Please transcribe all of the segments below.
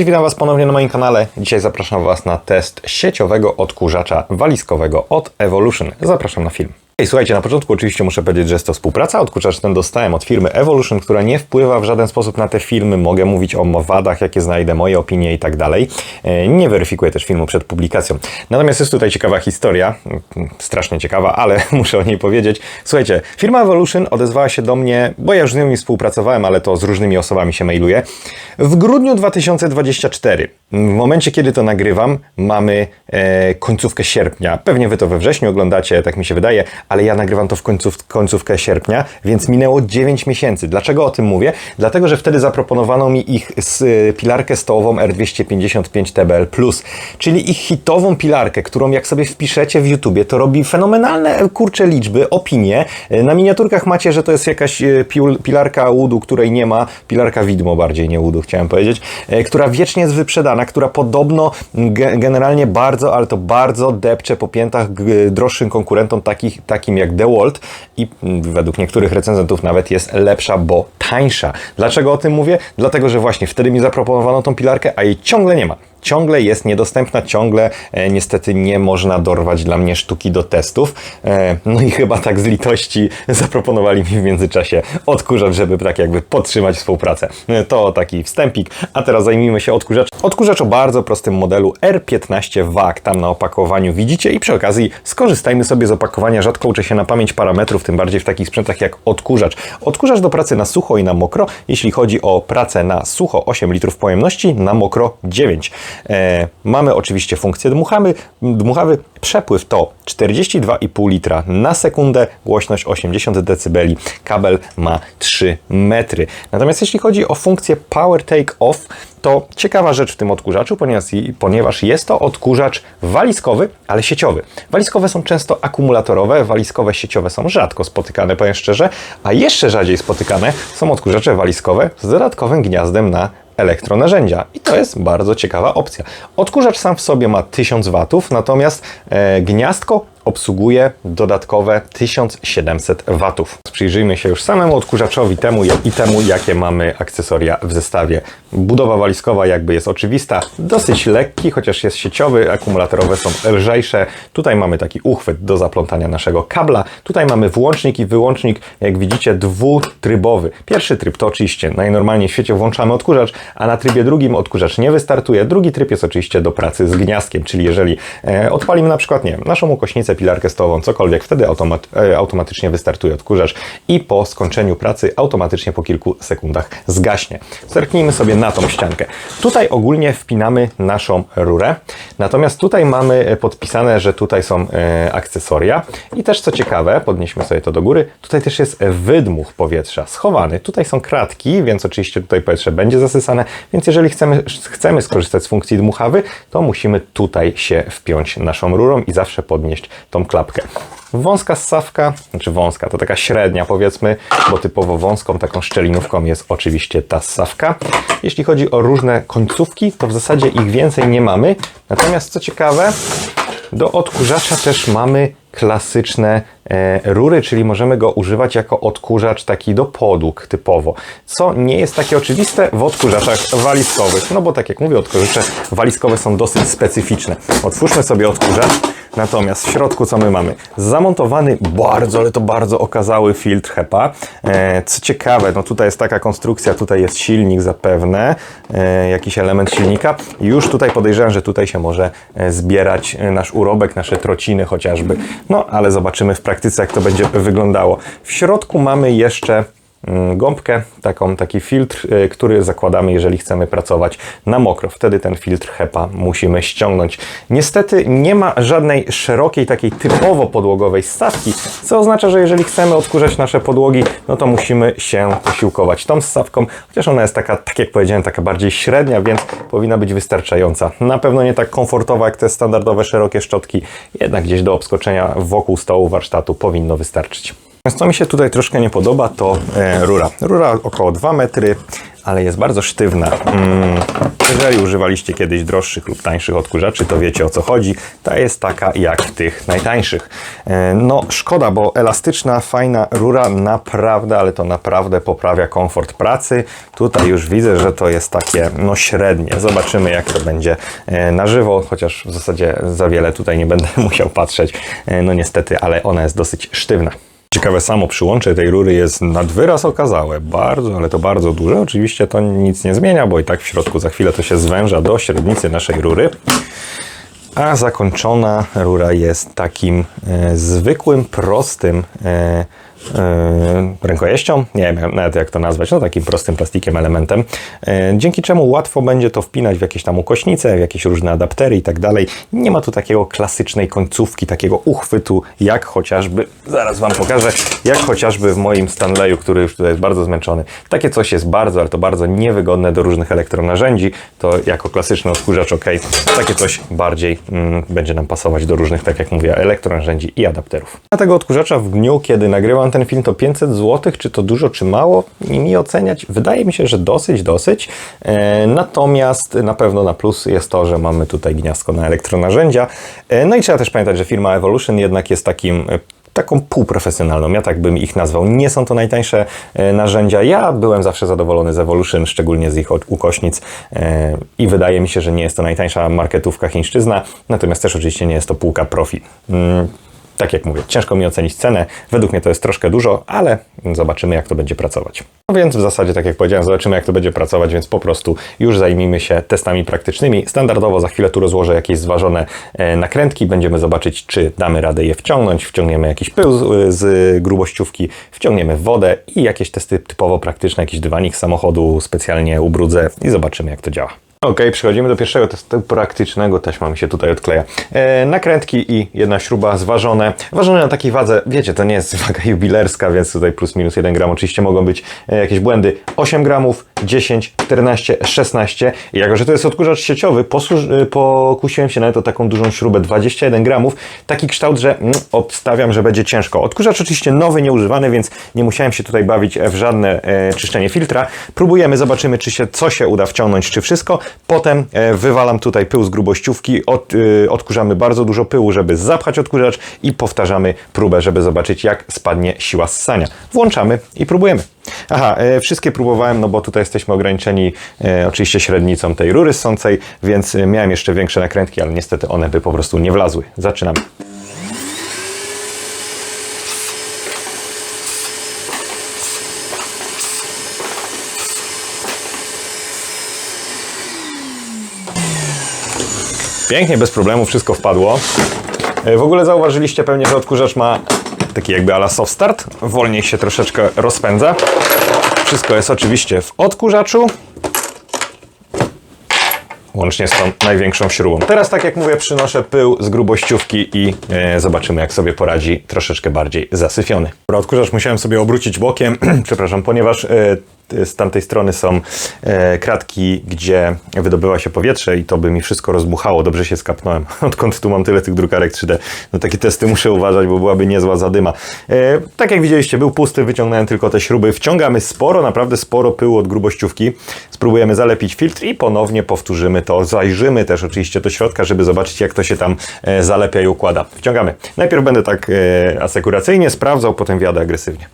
Cześć, witam Was ponownie na moim kanale. Dzisiaj zapraszam Was na test sieciowego odkurzacza walizkowego od Evolution. Zapraszam na film. Hej, słuchajcie, na początku oczywiście muszę powiedzieć, że jest to współpraca. Odkurzacz ten dostałem od firmy Evolution, która nie wpływa w żaden sposób na te filmy. Mogę mówić o wadach, jakie znajdę, moje opinie i tak dalej. E, Nie weryfikuję też filmu przed publikacją. Natomiast jest tutaj ciekawa historia, strasznie ciekawa, ale muszę o niej powiedzieć. Słuchajcie, firma Evolution odezwała się do mnie, bo ja już z nimi współpracowałem, ale to z różnymi osobami się mailuję. W grudniu 2024, w momencie kiedy to nagrywam, mamy e, końcówkę sierpnia. Pewnie wy to we wrześniu oglądacie, tak mi się wydaje, ale ja nagrywam to w końców, końcówkę sierpnia, więc minęło 9 miesięcy. Dlaczego o tym mówię? Dlatego, że wtedy zaproponowano mi ich y, pilarkę stołową R255 TBL+, czyli ich hitową pilarkę, którą jak sobie wpiszecie w YouTubie, to robi fenomenalne, kurcze liczby, opinie. Y, Na miniaturkach macie, że to jest jakaś y, pilarka łudu, której nie ma, pilarka widmo bardziej, nie łudu chciałem powiedzieć, która wiecznie jest wyprzedana, która podobno ge- generalnie bardzo, ale to bardzo depcze po piętach droższym konkurentom takich, takim jak DeWalt i mm, według niektórych recenzentów nawet jest lepsza, bo tańsza. Dlaczego o tym mówię? Dlatego, że właśnie wtedy mi zaproponowano tą pilarkę, a jej ciągle nie ma. Ciągle jest niedostępna, ciągle e, niestety nie można dorwać dla mnie sztuki do testów. E, no i chyba tak z litości zaproponowali mi w międzyczasie odkurzacz, żeby tak jakby podtrzymać współpracę. E, to taki wstępik, a teraz zajmijmy się odkurzaczem. Odkurzacz o bardzo prostym modelu R15 WAG, tam na opakowaniu widzicie i przy okazji skorzystajmy sobie z opakowania. Rzadko uczę się na pamięć parametrów, tym bardziej w takich sprzętach jak odkurzacz. Odkurzacz do pracy na sucho i na mokro. Jeśli chodzi o pracę na sucho 8 litrów pojemności, na mokro 9. E, mamy oczywiście funkcję dmuchamy, dmuchawy. Przepływ to 42,5 litra na sekundę, głośność 80 dB, kabel ma 3 metry. Natomiast jeśli chodzi o funkcję Power Take Off, to ciekawa rzecz w tym odkurzaczu, ponieważ, ponieważ jest to odkurzacz walizkowy, ale sieciowy. Walizkowe są często akumulatorowe, walizkowe sieciowe są rzadko spotykane, powiem szczerze, a jeszcze rzadziej spotykane są odkurzacze walizkowe z dodatkowym gniazdem na elektronarzędzia. I to jest bardzo ciekawa opcja. Odkurzacz sam w sobie ma 1000 W, natomiast e, gniazdko obsługuje dodatkowe 1700 W. Przyjrzyjmy się już samemu odkurzaczowi temu i temu, jakie mamy akcesoria w zestawie. Budowa walizkowa jakby jest oczywista, dosyć lekki, chociaż jest sieciowy, akumulatorowe są lżejsze. Tutaj mamy taki uchwyt do zaplątania naszego kabla. Tutaj mamy włącznik i wyłącznik, jak widzicie, dwutrybowy. Pierwszy tryb to oczywiście najnormalniej w świecie włączamy odkurzacz, a na trybie drugim odkurzacz nie wystartuje. Drugi tryb jest oczywiście do pracy z gniazdkiem, czyli jeżeli e, odpalimy na przykład, nie naszą ukośnicę, pilarkę stołową, cokolwiek, wtedy automat, e, automatycznie wystartuje odkurzacz i po skończeniu pracy automatycznie po kilku sekundach zgaśnie. Zerknijmy sobie na tą ściankę. Tutaj ogólnie wpinamy naszą rurę, natomiast tutaj mamy e, podpisane, że tutaj są e, akcesoria i też co ciekawe, podnieśmy sobie to do góry, tutaj też jest wydmuch powietrza schowany. Tutaj są kratki, więc oczywiście tutaj powietrze będzie zasysane, więc jeżeli chcemy, chcemy skorzystać z funkcji dmuchawy, to musimy tutaj się wpiąć naszą rurą i zawsze podnieść tą klapkę. Wąska ssawka, znaczy wąska, to taka średnia powiedzmy, bo typowo wąską taką szczelinówką jest oczywiście ta ssawka. Jeśli chodzi o różne końcówki, to w zasadzie ich więcej nie mamy. Natomiast co ciekawe, do odkurzacza też mamy klasyczne e, rury, czyli możemy go używać jako odkurzacz taki do podłóg typowo, co nie jest takie oczywiste w odkurzaczach walizkowych, no bo tak jak mówię, odkurzacze walizkowe są dosyć specyficzne. Otwórzmy sobie odkurzacz, natomiast w środku co my mamy? Zamontowany bardzo, ale to bardzo okazały filtr HEPA. E, co ciekawe, no tutaj jest taka konstrukcja, tutaj jest silnik zapewne, e, jakiś element silnika. Już tutaj podejrzewam, że tutaj się może e, zbierać nasz urobek, nasze trociny chociażby. No, ale zobaczymy w praktyce, jak to będzie wyglądało. W środku mamy jeszcze gąbkę, taką, taki filtr, y, który zakładamy, jeżeli chcemy pracować na mokro. Wtedy ten filtr HEPA musimy ściągnąć. Niestety nie ma żadnej szerokiej, takiej typowo podłogowej stawki, co oznacza, że jeżeli chcemy odkurzać nasze podłogi, no to musimy się posiłkować tą stawką, chociaż ona jest taka, tak jak powiedziałem, taka bardziej średnia, więc powinna być wystarczająca. Na pewno nie tak komfortowa jak te standardowe szerokie szczotki, jednak gdzieś do obskoczenia wokół stołu warsztatu powinno wystarczyć. Co mi się tutaj troszkę nie podoba, to e, rura. Rura około 2 metry, ale jest bardzo sztywna. Mm, jeżeli używaliście kiedyś droższych lub tańszych odkurzaczy, to wiecie o co chodzi. Ta jest taka jak tych najtańszych. E, No szkoda, bo elastyczna, fajna rura naprawdę, ale to naprawdę poprawia komfort pracy. Tutaj już widzę, że to jest takie no średnie. Zobaczymy jak to będzie e, na żywo, chociaż w zasadzie za wiele tutaj nie będę musiał patrzeć. No niestety, ale ona jest dosyć sztywna. Ciekawe, samo przyłącze tej rury jest nad wyraz okazałe. Bardzo, ale to bardzo duże. Oczywiście to nic nie zmienia, bo i tak w środku za chwilę to się zwęża do średnicy naszej rury. A zakończona rura jest takim e, zwykłym, prostym e, rękojeścią, nie wiem nawet jak to nazwać, no takim prostym plastikiem, elementem, e, dzięki czemu łatwo będzie to wpinać w jakieś tam ukośnice, w jakieś różne adaptery i tak dalej. Nie ma tu takiego klasycznej końcówki, takiego uchwytu, jak chociażby, zaraz Wam pokażę, jak chociażby w moim Stanleyu, który już tutaj jest bardzo zmęczony. Takie coś jest bardzo, ale to bardzo niewygodne do różnych elektronarzędzi, to jako klasyczny odkurzacz ok, takie coś bardziej mm, będzie nam pasować do różnych, tak jak mówię, elektronarzędzi i adapterów. Na tego odkurzacza w dniu, kiedy nagrywam ten film, to 500 zł, czy to dużo, czy mało, i mi oceniać, wydaje mi się, że dosyć, dosyć. E, natomiast na pewno na plus jest to, że mamy tutaj gniazdko na elektronarzędzia. E, no i trzeba też pamiętać, że firma Evolution jednak jest takim e, taką półprofesjonalną. Ja tak bym ich nazwał. Nie są to najtańsze narzędzia. Ja byłem zawsze zadowolony z Evolution, szczególnie z ich ukośnic i wydaje mi się, że nie jest to najtańsza marketówka chińszczyzna, natomiast też oczywiście nie jest to półka profi. Tak jak mówię, ciężko mi ocenić cenę. Według mnie to jest troszkę dużo, ale zobaczymy, jak to będzie pracować. No więc w zasadzie, tak jak powiedziałem, zobaczymy, jak to będzie pracować, więc po prostu już zajmijmy się testami praktycznymi. Standardowo za chwilę tu rozłożę jakieś zważone e, nakrętki. Będziemy zobaczyć, czy damy radę je wciągnąć. Wciągniemy jakiś pył z grubościówki, wciągniemy wodę i jakieś testy typowo praktyczne, jakiś dywanik samochodu specjalnie ubrudzę i zobaczymy, jak to działa. Ok, przechodzimy do pierwszego testu praktycznego. Taśma mi się tutaj odkleja. E, nakrętki i jedna śruba zważone. Ważone na takiej wadze, wiecie, to nie jest waga jubilerska, więc tutaj plus minus 1 gram. Oczywiście mogą być e, jakieś błędy. 8 gramów, 10, 14, 16. I jako, że to jest odkurzacz sieciowy, e, pokusiłem się nawet o taką dużą śrubę 21 gramów. Taki kształt, że mm, obstawiam, że będzie ciężko. Odkurzacz oczywiście nowy, nieużywany, więc nie musiałem się tutaj bawić w żadne e, czyszczenie filtra. Próbujemy, zobaczymy, czy się, co się uda wciągnąć, czy wszystko. Potem e, wywalam tutaj pył z grubościówki, od, e, odkurzamy bardzo dużo pyłu, żeby zapchać odkurzacz i powtarzamy próbę, żeby zobaczyć, jak spadnie siła ssania. Włączamy i próbujemy. Aha, e, wszystkie próbowałem, no bo tutaj jesteśmy ograniczeni oczywiście średnicą tej rury ssącej, więc miałem jeszcze większe nakrętki, ale niestety one by po prostu nie wlazły. Zaczynamy. Pięknie, bez problemu wszystko wpadło. E, W ogóle zauważyliście pewnie, że odkurzacz ma taki jakby ala soft start. Wolniej się troszeczkę rozpędza. Wszystko jest oczywiście w odkurzaczu. Łącznie z tą największą śrubą. Teraz, tak jak mówię, przynoszę pył z grubościówki i e, zobaczymy, jak sobie poradzi troszeczkę bardziej zasyfiony. Odkurzacz musiałem sobie obrócić bokiem, przepraszam, ponieważ e, z tamtej strony są e, kratki, gdzie wydobywa się powietrze i to by mi wszystko rozbuchało. Dobrze się skapnąłem. Odkąd tu mam tyle tych drukarek 3D? No takie testy muszę uważać, bo byłaby niezła zadyma. E, tak jak widzieliście, był pusty, wyciągnąłem tylko te śruby. Wciągamy sporo, naprawdę sporo pyłu od grubościówki. Spróbujemy zalepić filtr i ponownie powtórzymy to. Zajrzymy też oczywiście do środka, żeby zobaczyć, jak to się tam e, zalepia i układa. Wciągamy. Najpierw będę tak asekuracyjnie sprawdzał, potem wjadę agresywnie.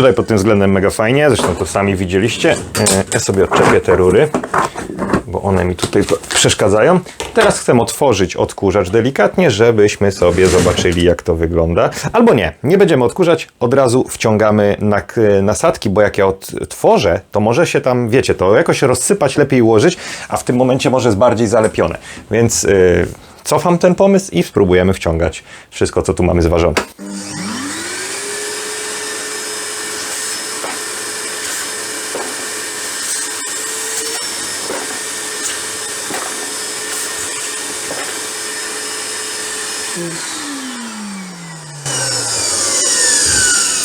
Tutaj pod tym względem mega fajnie, zresztą to sami widzieliście. E, Ja sobie odczepię te rury, bo one mi tutaj przeszkadzają. Teraz chcę otworzyć odkurzacz delikatnie, żebyśmy sobie zobaczyli jak to wygląda. Albo nie, nie będziemy odkurzać, od razu wciągamy nak- nasadki, bo jak ja otworzę, to może się tam, wiecie, to jakoś rozsypać, lepiej ułożyć, a w tym momencie może jest bardziej zalepione. Więc yy, cofam ten pomysł i spróbujemy wciągać wszystko, co tu mamy zważone.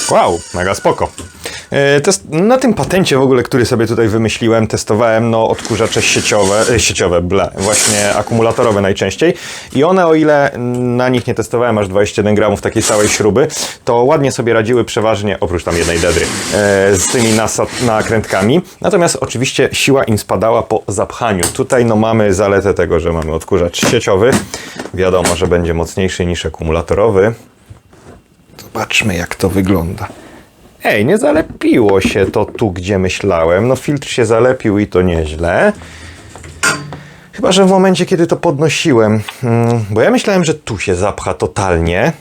Wow, mega spoko. E, Test, na tym patencie w ogóle, który sobie tutaj wymyśliłem, testowałem no, odkurzacze sieciowe, e, sieciowe, ble, właśnie akumulatorowe najczęściej. I one, o ile na nich nie testowałem aż 21 gramów takiej całej śruby, to ładnie sobie radziły przeważnie, oprócz tam jednej dedry, e, z tymi nakrętkami. Natomiast oczywiście siła im spadała po zapchaniu. Tutaj no, mamy zaletę tego, że mamy odkurzacz sieciowy. Wiadomo, że będzie mocniejszy niż akumulatorowy. Zobaczmy, jak to wygląda. Ej, nie zalepiło się to tu, gdzie myślałem. No filtr się zalepił i to nieźle. Chyba, że w momencie, kiedy to podnosiłem, mm, bo ja myślałem, że tu się zapcha totalnie.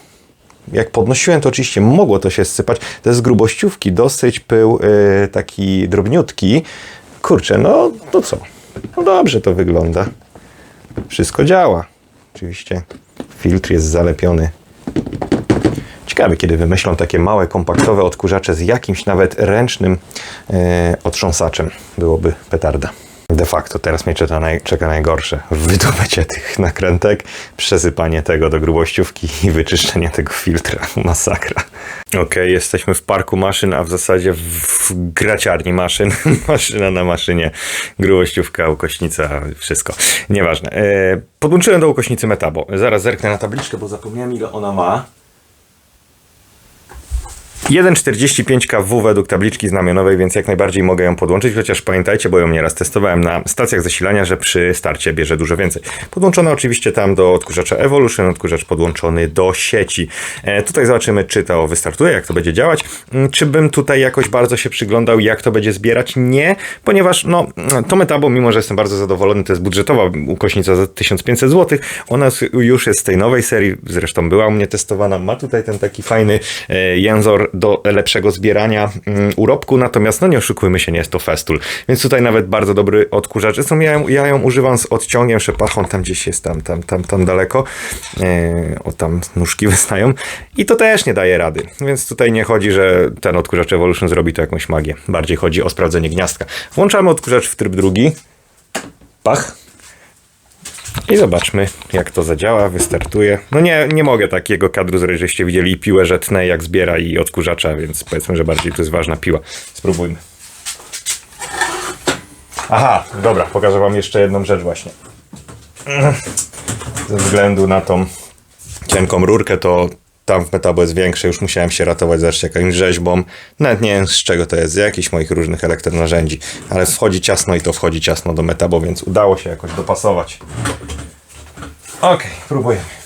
Jak podnosiłem, to oczywiście mogło to się sypać. To jest grubościówki, dosyć pył yy, taki drobniutki. Kurczę, no to co? No dobrze to wygląda. Wszystko działa. Oczywiście filtr jest zalepiony Ciekawe, kiedy wymyślą takie małe, kompaktowe odkurzacze z jakimś nawet ręcznym e, otrząsaczem. Byłoby petarda. De facto teraz mnie czeka, naj, czeka najgorsze. Wydobycie tych nakrętek, przesypanie tego do grubościówki i wyczyszczenie tego filtra. Masakra. Okej, jesteśmy w parku maszyn, a w zasadzie w graciarni maszyn. Maszyna na maszynie, grubościówka, ukośnica, wszystko. Nieważne. E, podłączyłem do ukośnicy Metabo. Zaraz zerknę na tabliczkę, bo zapomniałem ile ona ma. 1,45 kW według tabliczki znamionowej, więc jak najbardziej mogę ją podłączyć, chociaż pamiętajcie, bo ją nieraz testowałem na stacjach zasilania, że przy starcie bierze dużo więcej. Podłączona oczywiście tam do odkurzacza Evolution, odkurzacz podłączony do sieci. E, tutaj zobaczymy, czy to wystartuje, jak to będzie działać. Mm, Czy bym tutaj jakoś bardzo się przyglądał, jak to będzie zbierać? Nie, ponieważ no, to Metabo, mimo że jestem bardzo zadowolony, to jest budżetowa ukośnica za 1500 zł. Ona już jest z tej nowej serii, zresztą była u mnie testowana. Ma tutaj ten taki fajny e, jęzor do lepszego zbierania mm, urobku, natomiast no nie oszukujmy się, nie jest to Festool. Więc tutaj nawet bardzo dobry odkurzacz. Zresztą ja, ją- ja ją używam z odciągiem szepachą, tam gdzieś jest, tam, tam, tam, tam daleko. E, o, tam nóżki wystają. I to też nie daje rady. Więc tutaj nie chodzi, że ten odkurzacz Evolution zrobi to jakąś magię. Bardziej chodzi o sprawdzenie gniazdka. Włączamy odkurzacz w tryb drugi. Pach. I zobaczmy, jak to zadziała, wystartuje. No nie, nie mogę takiego kadru zrobić, żeście widzieli piłę żetnę, jak zbiera i odkurzacza, więc powiedzmy, że bardziej to jest ważna piła. Spróbujmy. Aha, dobra, pokażę wam jeszcze jedną rzecz właśnie. Ze względu na tą cienką rurkę, to tam w Metabo jest większe, już musiałem się ratować zawsze jakąś rzeźbą. Nawet nie wiem z czego to jest, z jakichś moich różnych elektronarzędzi, ale wchodzi ciasno i to wchodzi ciasno do Metabo, więc udało się jakoś dopasować. Okej, próbujemy.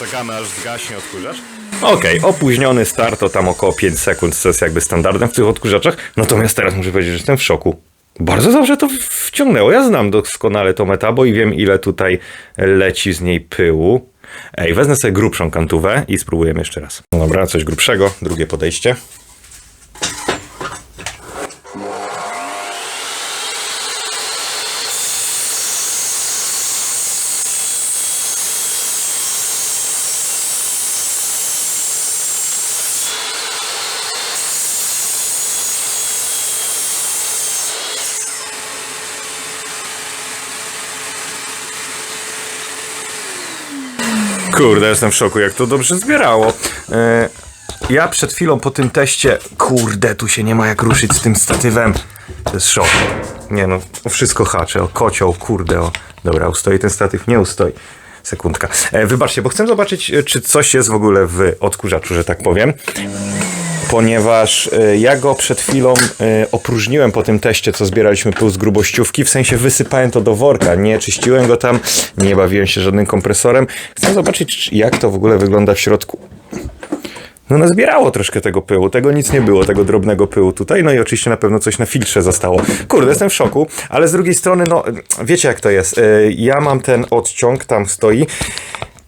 Poczekamy aż zgaśnie odkurzacz. Okej, opóźniony start to tam około 5 sekund, co jest jakby standardem w tych odkurzaczach. Natomiast teraz muszę powiedzieć, że jestem w szoku. Bardzo dobrze to wciągnęło. Ja znam doskonale to metabo i wiem ile tutaj leci z niej pyłu. Ej, wezmę sobie grubszą kantówę i spróbujemy jeszcze raz. Dobra, coś grubszego. Drugie podejście. Kurde, jestem w szoku, jak to dobrze zbierało. E, ja przed chwilą po tym teście, kurde, tu się nie ma jak ruszyć z tym statywem. To jest szok. Nie no, o wszystko hacze, o kocioł, kurde, o. Dobra, ustoi ten statyw, nie ustoi. Sekundka. E, wybaczcie, bo chcę zobaczyć, e, czy coś jest w ogóle w odkurzaczu, że tak powiem. Ponieważ e, ja go przed chwilą e, opróżniłem po tym teście, co zbieraliśmy pół z grubościówki. W sensie wysypałem to do worka, nie czyściłem go tam, nie bawiłem się żadnym kompresorem. Chcę zobaczyć, czy- jak to w ogóle wygląda w środku. No nazbierało troszkę tego pyłu, tego nic nie było, tego drobnego pyłu tutaj, no i oczywiście na pewno coś na filtrze zostało. Kurde, jestem w szoku, ale z drugiej strony, no wiecie jak to jest, E, ja mam ten odciąg, tam stoi,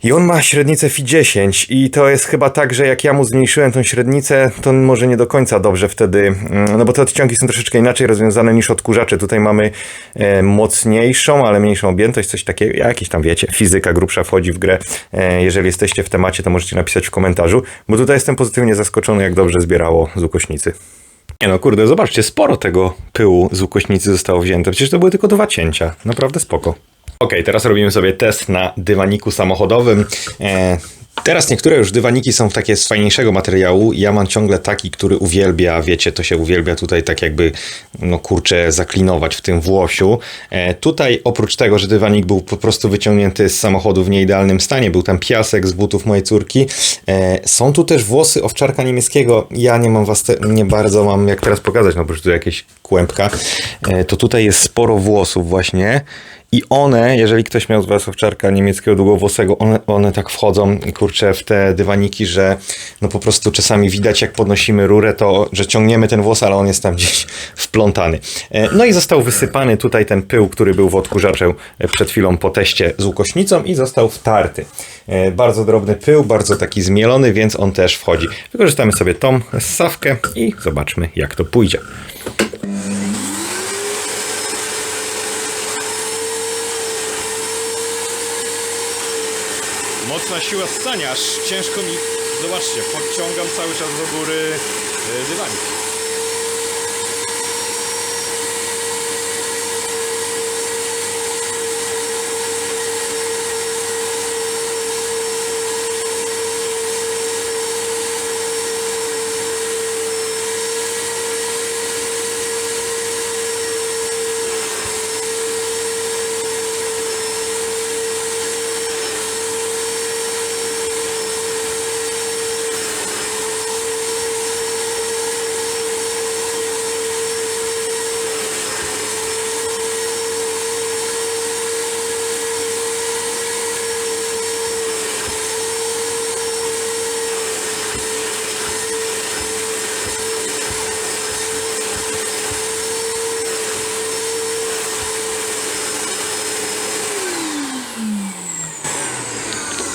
I on ma średnicę Fi 10 i to jest chyba tak, że jak ja mu zmniejszyłem tą średnicę, to może nie do końca dobrze wtedy, mm, no bo te odciągi są troszeczkę inaczej rozwiązane niż odkurzacze. Tutaj mamy e, mocniejszą, ale mniejszą objętość, coś takiego, jakieś tam wiecie, fizyka grubsza wchodzi w grę. E, jeżeli jesteście w temacie, to możecie napisać w komentarzu, bo tutaj jestem pozytywnie zaskoczony, jak dobrze zbierało z ukośnicy. Nie no, kurde, zobaczcie, sporo tego pyłu z ukośnicy zostało wzięte. Przecież to były tylko dwa cięcia. Naprawdę spoko. Ok, teraz robimy sobie test na dywaniku samochodowym. E, teraz niektóre już dywaniki są takie z fajniejszego materiału. Ja mam ciągle taki, który uwielbia, wiecie, to się uwielbia tutaj tak jakby, no kurczę, zaklinować w tym włosiu. E, tutaj oprócz tego, że dywanik był po prostu wyciągnięty z samochodu w nieidealnym stanie, był tam piasek z butów mojej córki. E, są tu też włosy owczarka niemieckiego. Ja nie mam was, nie bardzo mam jak teraz pokazać, no po prostu jakieś kłębka. E, to tutaj jest sporo włosów właśnie. I one, jeżeli ktoś miał z was owczarka niemieckiego długowłosego, one, one tak wchodzą, kurczę, w te dywaniki, że no po prostu czasami widać, jak podnosimy rurę, to, że ciągniemy ten włos, ale on jest tam gdzieś wplątany. E, No i został wysypany tutaj ten pył, który był w odkurzaczu e, przed chwilą po teście z ukośnicą i został wtarty. E, Bardzo drobny pył, bardzo taki zmielony, więc on też wchodzi. Wykorzystamy sobie tą ssawkę i zobaczmy, jak to pójdzie. Mocna siła ssania, aż ciężko mi, zobaczcie, podciągam cały czas do góry e, dywanik.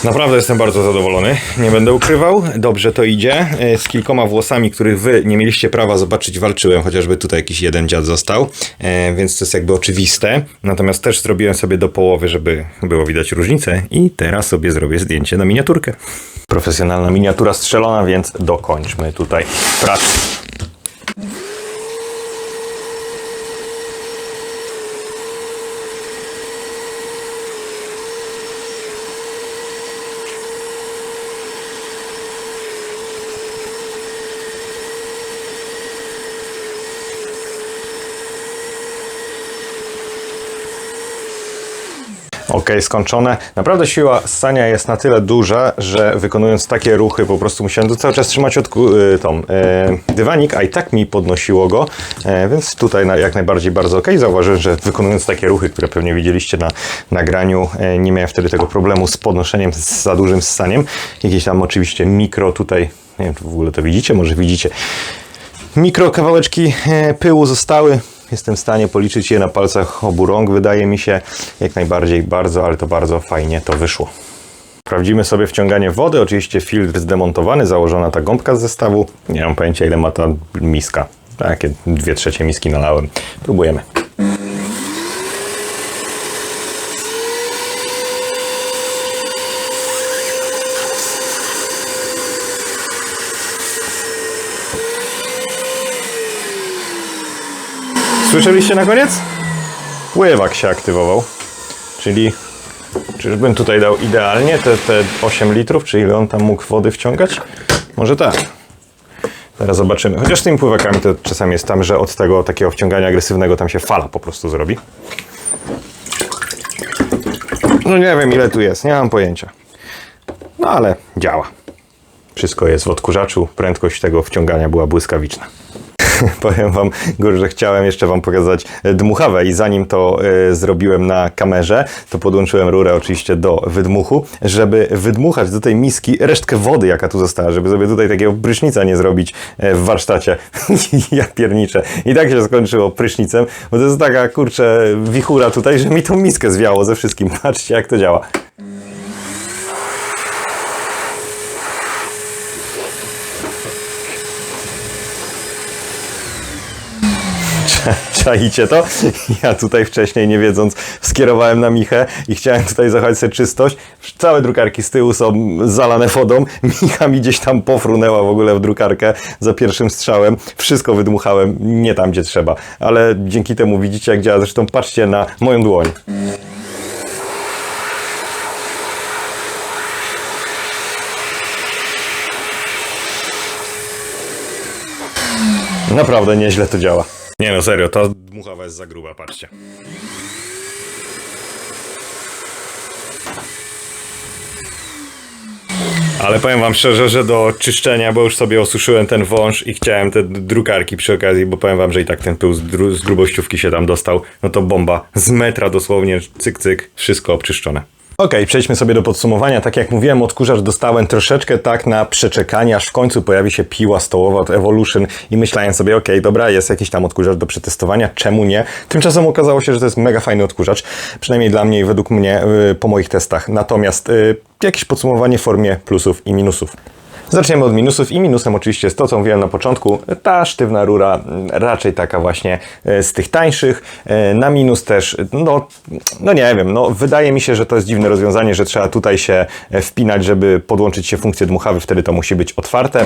Naprawdę jestem bardzo zadowolony, nie będę ukrywał. Dobrze to idzie. E, Z kilkoma włosami, których wy nie mieliście prawa zobaczyć, walczyłem, chociażby tutaj jakiś jeden dziad został, e, więc to jest jakby oczywiste. Natomiast też zrobiłem sobie do połowy, żeby było widać różnicę i teraz sobie zrobię zdjęcie na miniaturkę. Profesjonalna miniatura strzelona, więc dokończmy tutaj pracę. Ok, skończone. Naprawdę siła ssania jest na tyle duża, że wykonując takie ruchy po prostu musiałem cały czas trzymać od y, tą, y, dywanik, a i tak mi podnosiło go, e, więc tutaj jak najbardziej bardzo ok. Zauważyłem, że wykonując takie ruchy, które pewnie widzieliście na nagraniu, e, nie miałem wtedy tego problemu z podnoszeniem, z za dużym ssaniem. Jakieś tam oczywiście mikro tutaj, nie wiem czy w ogóle to widzicie, może widzicie, mikro kawałeczki e, pyłu zostały. Jestem w stanie policzyć je na palcach obu rąk. Wydaje mi się jak najbardziej bardzo, ale to bardzo fajnie to wyszło. Sprawdzimy sobie wciąganie wody. Oczywiście filtr zdemontowany, założona ta gąbka z zestawu. Nie mam pojęcia ile ma ta miska. Takie dwie trzecie miski nalałem. Próbujemy. Słyszeliście na koniec? Pływak się aktywował. Czyli czyżbym tutaj dał idealnie te, te 8 litrów, czy ile on tam mógł wody wciągać? Może tak. Zaraz zobaczymy. Chociaż tymi pływakami to czasami jest tam, że od tego takiego wciągania agresywnego tam się fala po prostu zrobi. No nie wiem ile tu jest, nie mam pojęcia. No ale działa. Wszystko jest w odkurzaczu, prędkość tego wciągania była błyskawiczna. Powiem wam, Gór, że chciałem jeszcze wam pokazać e, dmuchawę i zanim to e, zrobiłem na kamerze, to podłączyłem rurę oczywiście do wydmuchu, żeby wydmuchać do tej miski resztkę wody, jaka tu została, żeby sobie tutaj takiego prysznica nie zrobić e, w warsztacie. ja pierniczę. I tak się skończyło prysznicem, bo to jest taka, kurczę, wichura tutaj, że mi tą miskę zwiało ze wszystkim. Patrzcie, jak to działa. Czaicie to? Ja tutaj wcześniej, nie wiedząc, skierowałem na Michę i chciałem tutaj zachować sobie czystość. Całe drukarki z tyłu są zalane wodą. Micha mi gdzieś tam pofrunęła w ogóle w drukarkę za pierwszym strzałem. Wszystko wydmuchałem, nie tam, gdzie trzeba. Ale dzięki temu widzicie, jak działa. Zresztą patrzcie na moją dłoń. Naprawdę nieźle to działa. Nie no, serio, ta dmuchawa jest za gruba, patrzcie. Ale powiem wam szczerze, że do czyszczenia, bo już sobie osuszyłem ten wąż i chciałem te drukarki przy okazji, bo powiem wam, że i tak ten pył z, z grubościówki się tam dostał, no to bomba, z metra dosłownie, cyk cyk, wszystko obczyszczone. Okej, przejdźmy sobie do podsumowania. Tak jak mówiłem, odkurzacz dostałem troszeczkę tak na przeczekanie, aż w końcu pojawi się piła stołowa od Evolution i myślałem sobie, okej, dobra, jest jakiś tam odkurzacz do przetestowania, czemu nie? Tymczasem okazało się, że to jest mega fajny odkurzacz, przynajmniej dla mnie i według mnie yy, po moich testach. Natomiast yy, jakieś podsumowanie w formie plusów i minusów. Zaczniemy od minusów i minusem oczywiście jest to, co mówiłem na początku, ta sztywna rura mm, raczej taka właśnie e, z tych tańszych. E, Na minus też, no, no nie wiem, no wydaje mi się, że to jest dziwne rozwiązanie, że trzeba tutaj się e, wpinać, żeby podłączyć się funkcję dmuchawy, wtedy to musi być otwarte.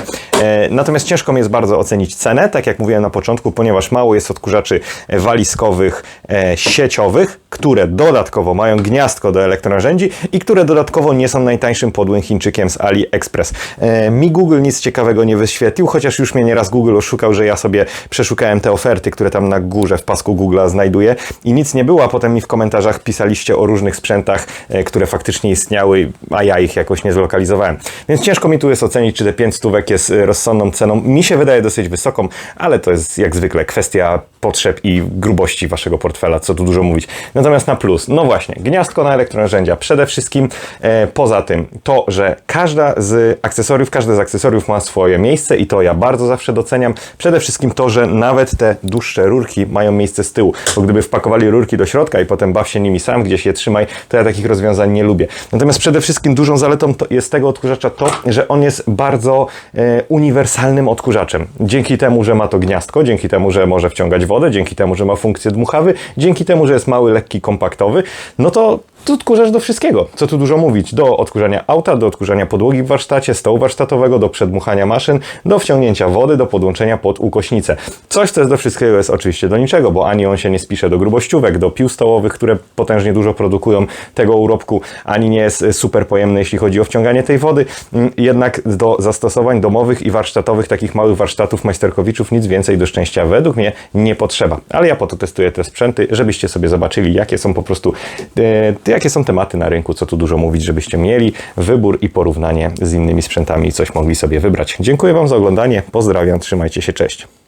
Natomiast ciężko mi jest bardzo ocenić cenę, tak jak mówiłem na początku, ponieważ mało jest odkurzaczy walizkowych, sieciowych, które dodatkowo mają gniazdko do elektronarzędzi i które dodatkowo nie są najtańszym podłym Chińczykiem z AliExpress. Mi Google nic ciekawego nie wyświetlił, chociaż już mnie nieraz Google oszukał, że ja sobie przeszukałem te oferty, które tam na górze w pasku Google'a znajduję i nic nie było, a potem mi w komentarzach pisaliście o różnych sprzętach, e, które faktycznie istniały, a ja ich jakoś nie zlokalizowałem. Więc ciężko mi tu jest ocenić, czy te 5 stówek jest e, rozsądną ceną. Mi się wydaje dosyć wysoką, ale to jest jak zwykle kwestia potrzeb i grubości waszego portfela, co tu dużo mówić. Natomiast na plus, no właśnie, gniazdko na elektronarzędzia. Przede wszystkim e, poza tym to, że każda z akcesoriów, każde z akcesoriów ma swoje miejsce i to ja bardzo zawsze doceniam. Przede wszystkim to, że nawet te dłuższe rurki mają miejsce z tyłu, bo gdyby wpakowali rurki do środka i potem baw się nimi sam, gdzieś je trzymaj, to ja takich rozwiązań nie lubię. Natomiast przede wszystkim dużą zaletą jest tego odkurzacza to, że on jest bardzo e, uniwersalnym odkurzaczem. Dzięki temu, że ma to gniazdko, dzięki temu, że może wciągać wodę, dzięki temu, że ma funkcję dmuchawy, dzięki temu, że jest mały, lekki, kompaktowy, no to tu odkurzacz do wszystkiego. Co tu dużo mówić? Do odkurzania auta, do odkurzania podłogi w warsztacie, stołu warsztatowego, do przedmuchania maszyn, do wciągnięcia wody, do podłączenia pod ukośnicę. Coś, co jest do wszystkiego, jest oczywiście do niczego, bo ani on się nie spisze do grubościówek, do pił stołowych, które potężnie dużo produkują tego urobku, ani nie jest super pojemny, jeśli chodzi o wciąganie tej wody. Mm, Jednak do zastosowań domowych i warsztatowych, takich małych warsztatów majsterkowiczów, nic więcej do szczęścia według mnie nie potrzeba. Ale ja po to testuję te sprzęty, żebyście sobie zobaczyli, jakie są po prostu, e, jakie są tematy na rynku, co tu dużo mówić, żebyście mieli wybór i porównanie z innymi sprzętami i coś mogli sobie wybrać. Dziękuję Wam za oglądanie, pozdrawiam, trzymajcie się, cześć.